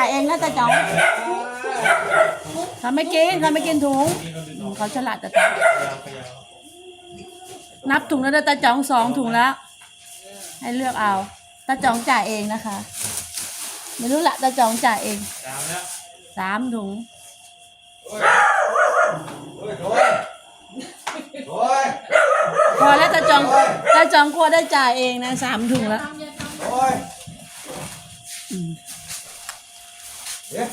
จ่ายเองนะตาจ๋องเขาไม่กินเขาไม่กินถุงเขาฉลาดแต่ตานับถุงแล้วนะตาจ๋องสองถุงแล้ว ให้เลือกเอาตาจ๋องจ่ายเองนะคะ ไม่รู้ละตาจ๋องจ่ายเองสามถุงพอแล้วตาจองตาจองกลัวได้จ่ายเองนะสามถุงแล้ว เอ๊ะ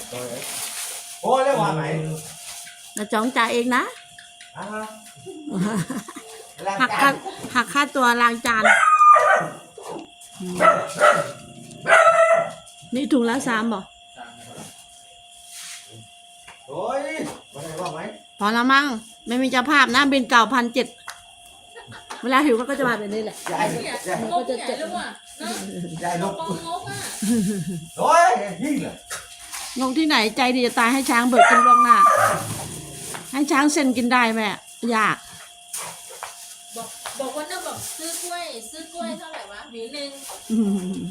โอ้ยแล้วว่าไหนตาจ๋องจ่ายเองนะอะฮะหักค่าหักค่าตัวล้างจานอืมนี่ถุงละสามบอกโอ้ยว่าไหนว่าไหมพอละมั้งไม่มีเจ้าภาพนะบินเก่าพันเจ็ดเวลาหิวก็จะมาแบบนี้แหละ ยายยายงกใหญ่เลยว่ะเนอะยายลบปองงกอะ โอ้ยยิ่งเลย งงที่ไหนใจดีจะตายให้ช้างเบิกกินล่วงหน้า ให้ช้างเซ็นกินได้ไหมอะอยาก บอกบอกว่าน่ะบอกซื้อกล้วย ซื้อกล้วยเท่าไหร่วะหวีหนึ่งอืม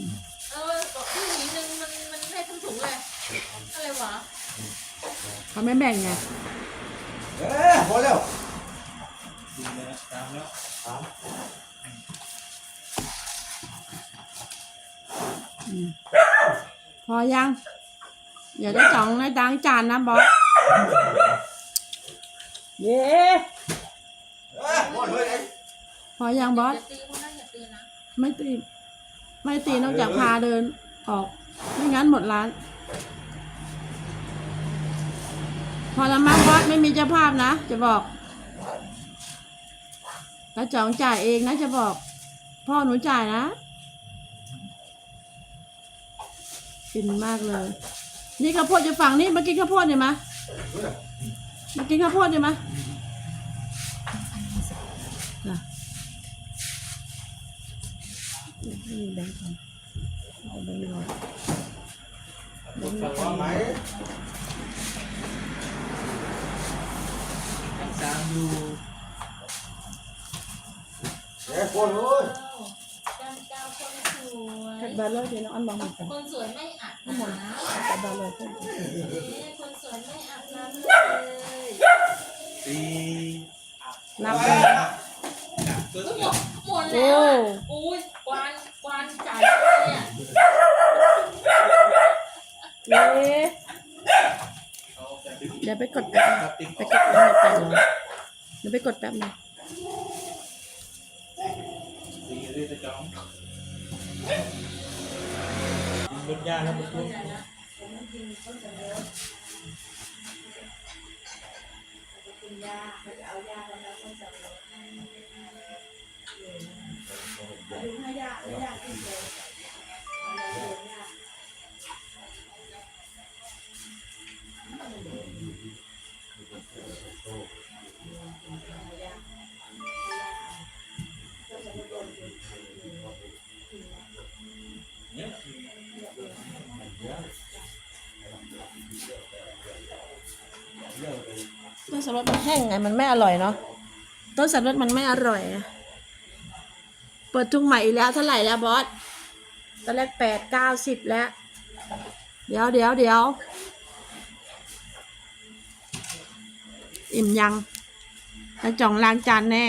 เออบอกซื้อหวีหนึ่งมันมันให้ทั้งถุงเลยอะไรวะเขาไม่แบ่งไงเอ๊ะพอแล้วดีแล้วตามแล้วสามพอยัง อย่าได้จ่องในดังจานนะบอสเย้พอยังบอสไม่ตีไม่ตีนอกจากพาเดินออก ไม่งั้นหมดร้าน พอละมั้งบอสไม่มีเจ้าภาพนะ จะบอกตาจ่องจ่ายเองนะจะบอก พ่อหนูจ่ายนะกินมากเลย นี่ข้าวโพดจะฝั่งนี่มากินข้าวโพดเนี่ยมะมากินข้าวโพดเนี่ยมะน่ะนี่แบงค์พันเอาแบงค์ร้อยแบงค์ร้อยว่าไหมตามอยู่เอ๊ะพอเลยเจ้าเจ้าคนสวย ขัดบาร์เลยเดี๋ยวน้องอันมองมันกันคนสวยไม่อาบน้ำเลยเพิ่มเอ๊ะคนสวยไม่อาบน้ำเลยตีนับเลยหนักปึ๊บหมดหมดแล้วอุ้ยกวานกวานจ่ายเลยเนี่ยเย้เดี๋ยวไปกดแป๊บนึงครับติ๊กไปกดแป๊บนึงแป๊บนึงเดี๋ยวไปกดแป๊บนึง ตีเรื่อยจะจ้องยิงรถยาแล้วปุ๊ ต้นสับปะรดมันแห้งไงมันไม่อร่อยเนาะต้นสับปะรดมันไม่อร่อยอะเปิดทุกใหม่อีกแล้วเท่าไหร่แล้วบอสตอนแรกแปดเก้าสิบแล้ว เดี๋ยวเดี๋ยวเดี๋ยวอิ่มยังจะจ่องล้างจานแน่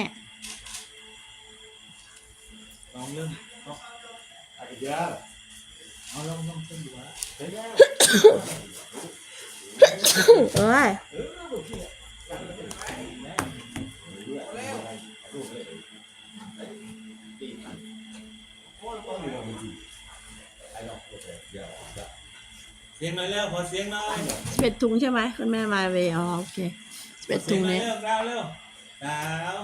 ลองเรื่องอาจจะเยอะเอาลองลองเพิ่มดูว่า เฮ้ยเอ้ยเสียงหน่อยแล้วขอเสียงหน่อยสิบเอ็ดถุงใช่ไหมคุณแม่มาเวอ๋อโอเคสิบเอ็ดเสีถุยงงหน่อยนี้เร็วดาวเร็วดาว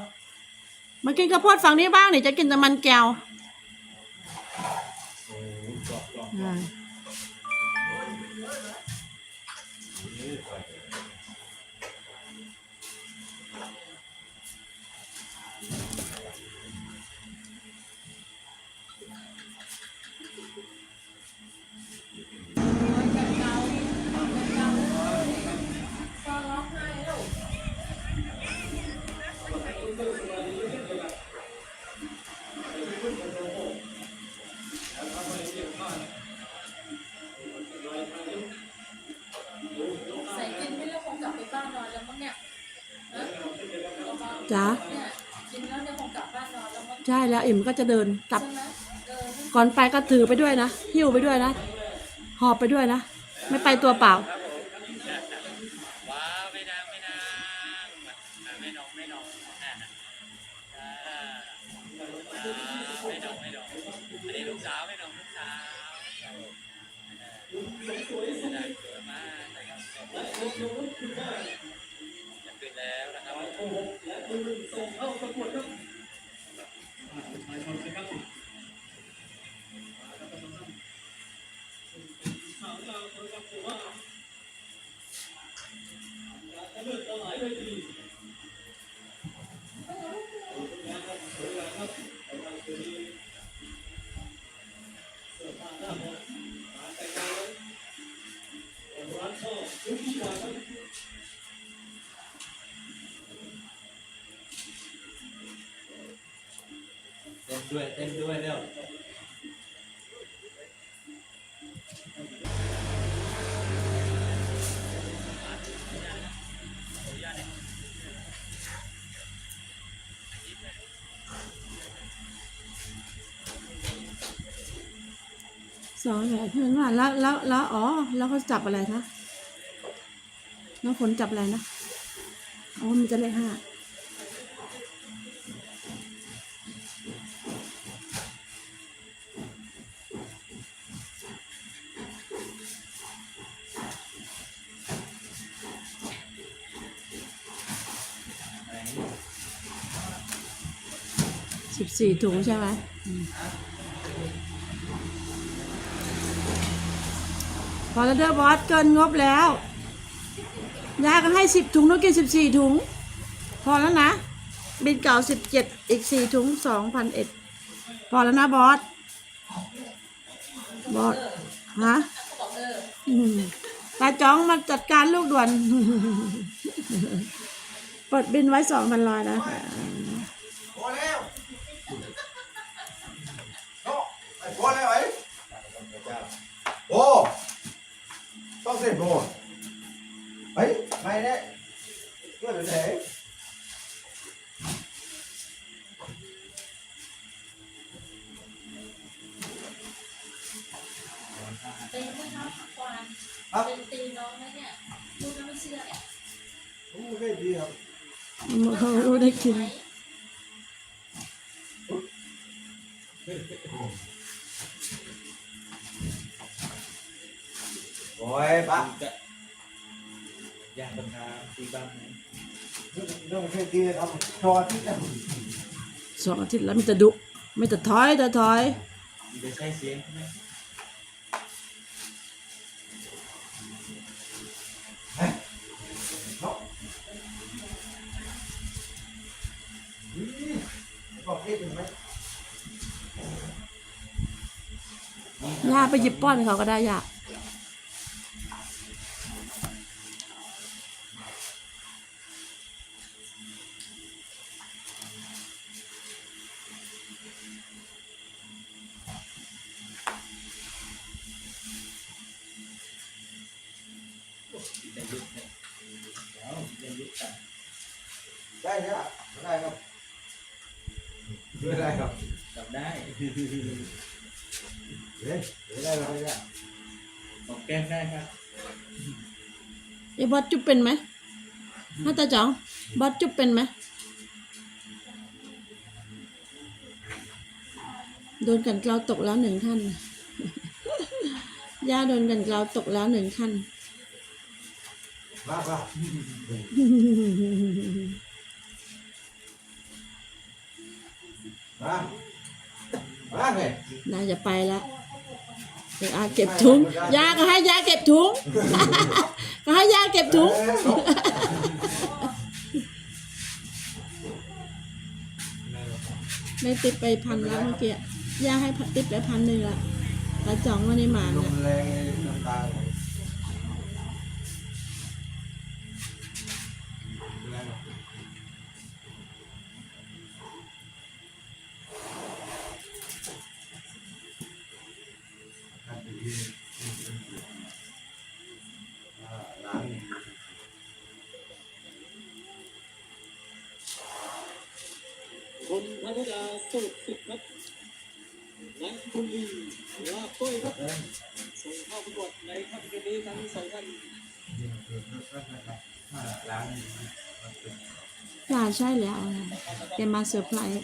มากินข้าวโพดฝั่งนี้บ้างเดี๋ยวจะกินแต่มันแก้วโอ้โหกรอบกรอบอ่า จ้าเนี่แล้วเอนแล้วมั้งใช่แล้วอิ่มก็จะเดินกลับ ก่อนไปก็ถือไปด้วยนะหิ้วไปด้วยนะ หอบไปด้วยนะ ไม่ไปตัวเปล่าว้าไม่นางไม่นางไม่นองไม่งเข้าไม่นองไม่นองอันนี้ลูกสาวไม่นอกสาวสวยมากนะครับจะขึ้นแล้วนะครับเวที้วยเต้นด้วยเร็วสองแหวนเพื่อนว่าแล้วแล้วแล้วอ๋อ แล้วเขาจับอะไรคะน้องฝนจับอะไรนะ อ๋อ มันจะเลขห้า สี่ถุงใช่ไหมพอแล้วเด้อบอสเกินงบแล้วยาก็ให้สิบถุงต้องกินสิบสี่ถุง พอแล้วนะ บินเก่าสิบเจ็ดอีกสี่ถุงสองพันเอ็ดพอแล้วนะบอสบอสฮะตาจ้องมาจัดการลูกด่วนเปิดบินไว้สองพันลอยนะคะพอแล้ว อ้ไอ้พอแล้วไอ้โอ้ต้องเสร็จโอ้เฮ้ยไม่ได้เพื่อนไหนตีนไม่น้องควานเป็นตีนน้องไหมเนี่ยลูกก็ไม่เชื่อเนี่ยโอ้ได้ดีครับเขารู้ได้กินโอ้ยปะอยากบังคับตีบ้างไหมเรื่องแค่ตีทำชอที่จะสองอาทิตย์แล้วมีแต่ดุมีแต่ถอยแต่ถอยมีแต่ใช้เสียงใช่ไหมเนาะบอกให้ถึงไหมย่าไปหยิบป้อนให้เขาก็ได้ย่า ยุคเนี่ยแล้วในยุคกันได้เนี่ยไม่ได้ครับไม่ได้ครับจับได้เฮ้ยไม่ได้ครับไม่ได้บอกแก้มได้ครับไอ้บอสจุบเป็นไหมฮะตาจ๋องบอสจุบเป็นไหมโดนกันเกลาตกแล้วหนึ่งท่านย่าโดนกันเกลาตกแล้วหนึ่งท่าน มาป่ะมามาไงนายจะไปละเดี๋ยวอาเก็บถุงยาก็ให้ยาเก็บถุงก็ให้ยาเก็บถุงไม่ติดไปพันแล้วเมื่อกี้ย่าให้ติดไปพันหนึ่งละตาจ่องวันนี้มาลเนี่ย มแรงน้ำตาล้านธนดาสูตรสิบครับนันคุลีลาบต้อยครับส่งเข้าประกวดในค่ำคืนนี้ทั้งสองท่านล้างจ้าใช่แล้วแกมาเซอร์ไพรส์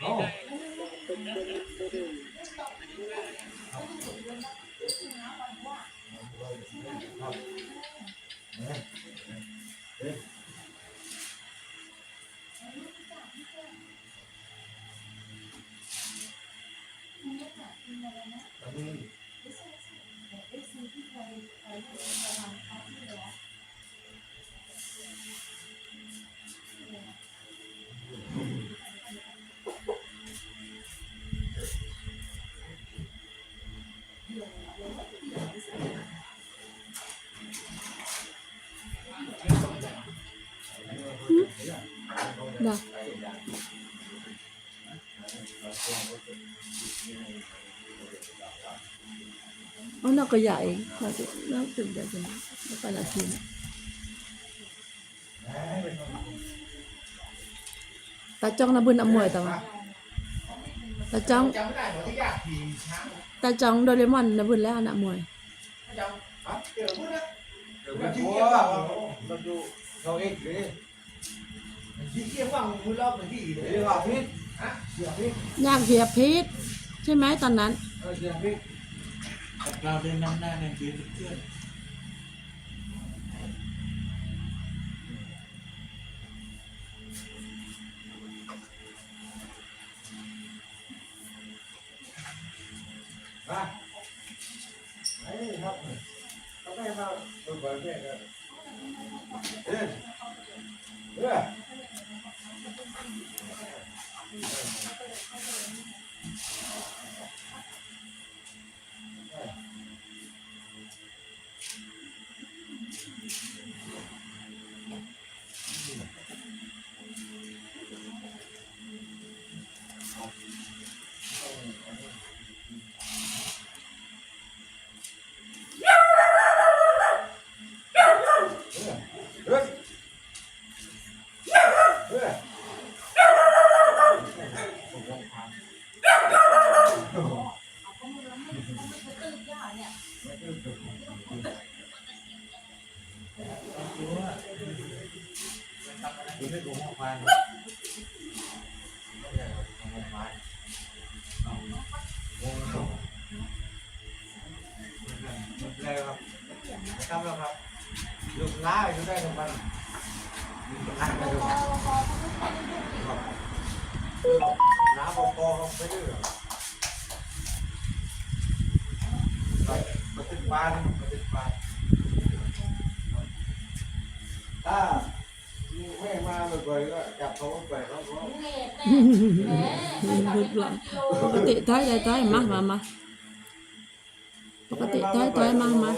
เนาะอ๋ บอเราก็ใหญ่เราจะเราถึงจะเป็นแล้วก็นาทีนะตาจ้องนะบุญอมวยตาตาจ้องจำไม่ได้หมดที่ยากขี่ช้างตาจ้องโดเรมอนนะบุญแล้วนะมวยเดี๋ยวพูดนะเดี๋ยวที่เกี่ยวมันดูเราเองเลย ที่เกี่ยวว่ามือรอบเหมือนที่เลยเดี๋ยวว่าพิษฮะเสียพิษยากเสียพีษใช่ไหมตอนนั้น เออเสียพิษเราเดินนำหน้าในยืนเพื่อนมาไอ้ครับเขาไม่มาดูบอลเนี่ยครับเออเออ คุณไม่โกงควายเลยครับทำแล้วครับลุกล้าอยู่ได้ทุกวันล้าไปดูน้ำบกอไปดื้อมาติดปานมาติดปานถ้า ปเขาก็เน็ตแน่แหมไปแบบเป็นพันกิโลปกติท้ายท้ายท้ายมามามาปกติท้ายท้ายมามา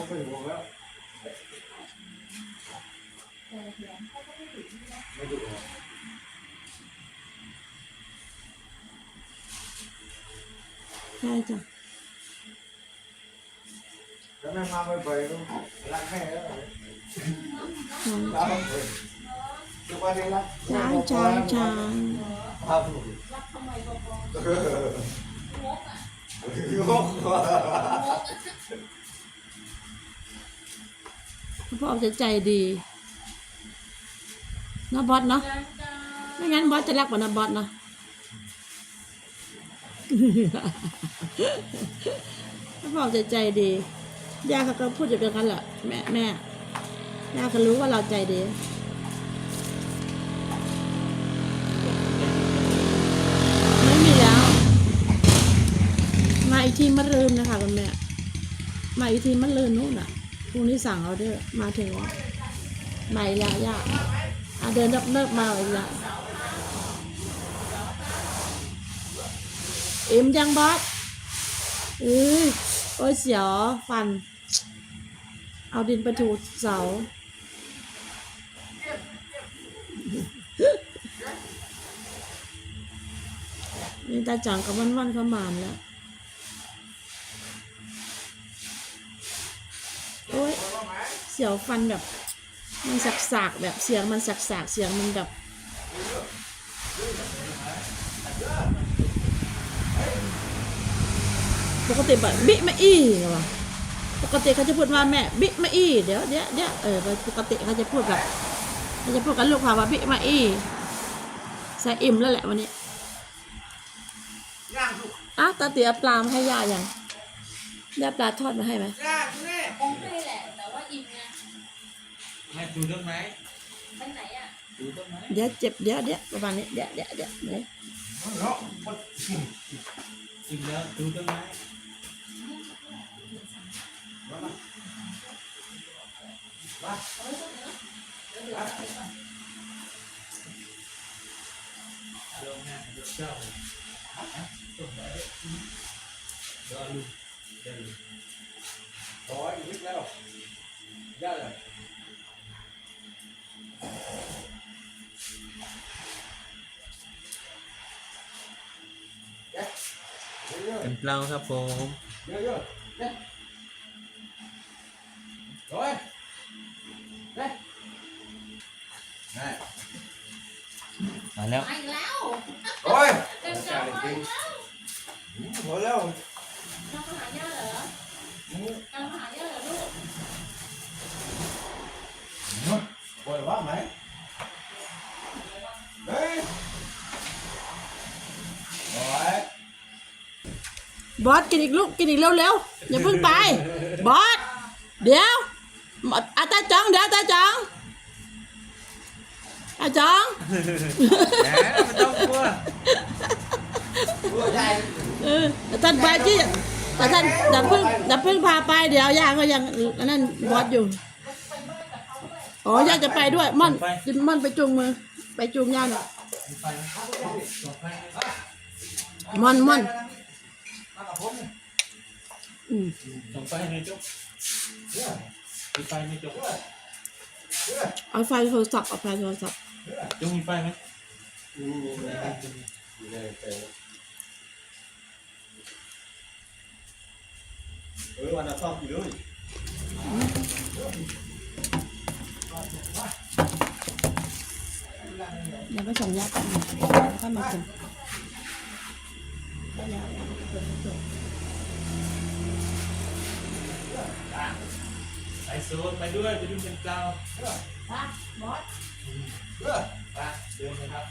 ใช่จ้ะแล้วแม่มาบ่อยๆก็รักแม่แล้วใช่รักเลยทุกวันนี้รักใช่ใช่ใช่ครับรักทำไมบอกบอกเอองพ่อจะใจดีนะบอสเนาะไม่งั้นบอสจะรักกว่านะบอสเนาะพ่อจะใจดีย่าเขาก็พูดอย่างนั้นแหละแม่แม่ย่าก็รู้ว่าเราใจดี อีกทีมะรืนนะคะคุณแม่มาอีกทีมะรืนนู่นอะพรุ่งนี้สั่งเอาเด้อมาถึงวมาอีกแล้วย่าอะเดินเนิบมาอีกล้วอิ่มยังบอสเอ้ยโอ้ยเสียวฟัน เอาดินไปถูเสานี่ตาจังกับวันวันเขามานแล้ว โอ้ย เสียวฟันแบบ มันสักๆแบบเสียงมันสักๆเสียงมันแบบปกติแบบบิมาอี้ไงวะปกติเขาจะพูดว่าแม่บิมาอี้เดี๋ยวเดี๋ยวเดี๋ยวเออปกติเขาจะพูดแบบเขาจะพูดกับลูกเขาว่าบิมาอี้ใส่อิ่มแล้วแหละวันนี้ย่างสุกอ้าวตาเตี๋ยปลามาให้ย่ายังได้ปลาทอดมาให้ไหมย่า แม่ดูต้นไม้ไปไหนอะดูต้นไม้เดี๋ยวเจ็บเดี๋ยวเดี๋ยวประมาณนี้เดี๋ยวเดี๋ยวเดี๋ยวเดี๋ยวเนาะมันกินแล้วดูต้นไม้เดี๋ยวแม่เดี๋ยวเจ้าต้นไม้เดี๋ยวเอาลูกเดี๋ยวลูกร้อยนิดแล้วย่างเลยเป็นเปล่าครับผมเยอะเยอะเนี่ยร้อยเนี่ยนี่มาแล้วมาอีกแล้วร้อย เดินกลับ บอสกินอีกลูกกินอีกเร็วเร็วๆอย่าเพิ่งไป บอสเดี๋ยวอาตาจังเดี๋ยวตาจังอาจังแหมไม่ต้องกลัวตัวใหญ่เออท่านไปที่แต่ท่านอย่าเพิ่งอย่าเพิ่งพาไปเดี๋ยวย่าก็ยังอันนั่นบอสอยู่อ๋อย่าจะไปด้วยม่อนม่อนไปจูงมือ ไปจูงย่าหน่อยมีไฟไหมส่องไฟไหมม่อนม่อน มากับผมเนี่ยอืมส่องไฟในจุ๊บเนี่ยมีไฟในจุ๊บเนี่ยเอาไฟโทรศัพท์เอาไฟโทรศัพท์จุ๊บมีไฟไหมเออวันนั้นชอบกินเลยเดี๋ยวไปส่งย่ากันก็มากิน ไอโซนไปด้วยไปดูเป็นเปล่าเออไปเดินนะครับ